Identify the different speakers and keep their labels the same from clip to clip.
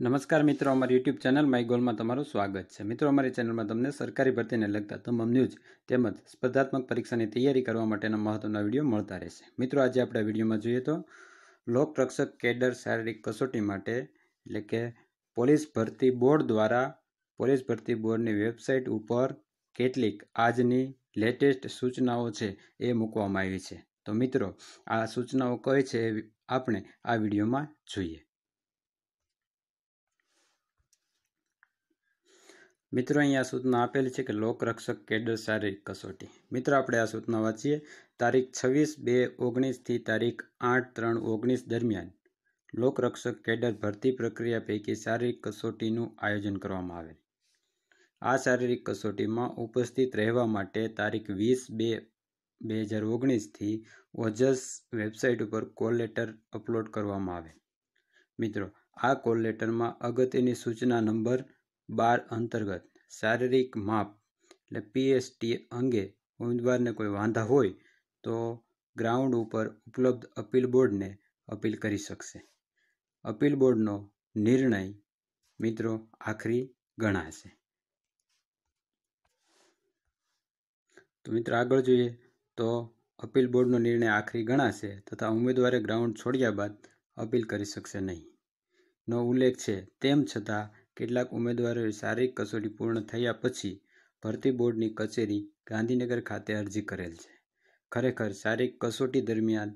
Speaker 1: નમસ્કાર મિત્રો, અમારી યુટ્યુબ ચેનલ માય ગોલમાં તમારું સ્વાગત છે. મિત્રો, અમારી ચેનલમાં તમને સરકારી ભરતીને લગતા તમામ ન્યૂઝ તેમજ સ્પર્ધાત્મક પરીક્ષાની તૈયારી કરવા માટેના મહત્વના વીડિયો મળતા રહેશે. મિત્રો, આજે આપણે વિડીયોમાં જોઈએ તો લોકરક્ષક કેડર શારીરિક કસોટી માટે, એટલે કે પોલીસ ભરતી બોર્ડ દ્વારા, પોલીસ ભરતી બોર્ડની વેબસાઇટ ઉપર કેટલીક આજની લેટેસ્ટ સૂચનાઓ છે એ મૂકવામાં આવી છે. તો મિત્રો, આ સૂચનાઓ કઈ છે આપણે આ વિડીયોમાં જોઈએ. મિત્રો અહીંયા સૂચના આપેલી છે કે લોકરક્ષક કેડર શારીરિક કસોટી. મિત્રો, આપણે આ સૂચના વાંચીએ. તારીખ છવ્વીસ બે ઓગણીસથી તારીખ આઠ ત્રણ ઓગણીસ દરમિયાન લોકરક્ષક કેડર ભરતી પ્રક્રિયા પૈકી શારીરિક કસોટીનું આયોજન કરવામાં આવે આ શારીરિક કસોટીમાં ઉપસ્થિત રહેવા માટે તારીખ વીસ બે બે હજાર ઓગણીસથી ઓજસ વેબસાઇટ ઉપર કોલ લેટર અપલોડ કરવામાં આવે મિત્રો, આ કોલ લેટરમાં અગત્યની સૂચના નંબર બાર અંતર્ગત શારીરિક માપ એટલે પીએસટી અંગે ઉમેદવારને કોઈ વાંધા હોય તો ગ્રાઉન્ડ ઉપર ઉપલબ્ધ અપીલ બોર્ડને અપીલ કરી શકશે. અપીલ બોર્ડનો નિર્ણય મિત્રો આખરી ગણાશે. તો મિત્રો આગળ જોઈએ તો અપીલ બોર્ડનો નિર્ણય આખરી ગણાશે તથા ઉમેદવારે ગ્રાઉન્ડ છોડ્યા બાદ અપીલ કરી શકશે નહીં. નો ઉલ્લેખ છે તેમ છતાં કેટલાક ઉમેદવારોએ શારીરિક કસોટી પૂર્ણ થયા પછી ભરતી બોર્ડની કચેરી ગાંધીનગર ખાતે અરજી કરેલ છે. ખરેખર શારીરિક કસોટી દરમિયાન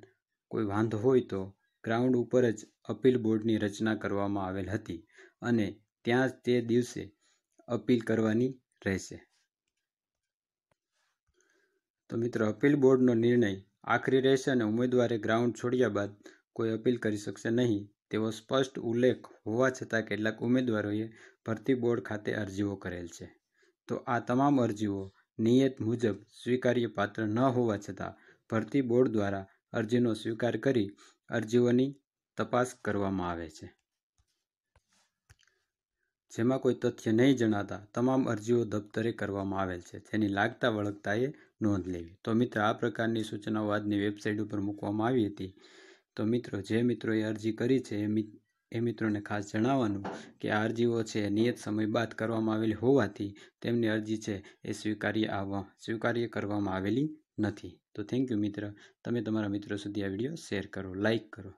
Speaker 1: કોઈ વાંધો હોય તો ગ્રાઉન્ડ ઉપર જ અપીલ બોર્ડની રચના કરવામાં આવેલ હતી અને ત્યાં જ તે દિવસે અપીલ કરવાની રહેશે. તો મિત્રો, અપીલ બોર્ડનો નિર્ણય આખરી રહેશે અને ઉમેદવારે ગ્રાઉન્ડ છોડ્યા બાદ કોઈ અપીલ કરી શકશે નહીં. તેવો સ્પષ્ટ ઉલ્લેખ હોવા છતાં કેટલાક ઉમેદવારોએ ભરતી બોર્ડ ખાતે અરજીઓ કરેલ છે. તો આ તમામ અરજીઓ નિયત મુજબ સ્વીકાર્ય પાત્ર ન હોવા છતાં ભરતી બોર્ડ દ્વારા અરજીનો સ્વીકાર કરી અરજીઓની તપાસ કરવામાં આવે છે. જેમાં કોઈ તથ્ય નહીં જણાતા તમામ અરજીઓ દફતરે કરવામાં આવેલ છે. જેની લાગતા વળગતાએ નોંધ લેવી. તો મિત્ર, આ પ્રકારની સૂચનાઓ વેબસાઇટ ઉપર મૂકવામાં આવી હતી. તો મિત્રો, જે મિત્રોએ અરજી કરી છે, એ એ મિત્રોને ખાસ જણાવવાનું કે આ અરજીઓ છે, નિયત સમય બાદ કરવામાં આવેલી હોવાથી તેમની અરજી છે, એ સ્વીકાર્ય આવવા સ્વીકાર્ય કરવામાં આવેલી નથી. તો થેન્ક યુ મિત્ર. તમે તમારા મિત્રો સુધી આ વીડિયો શેર કરો લાઇક કરો.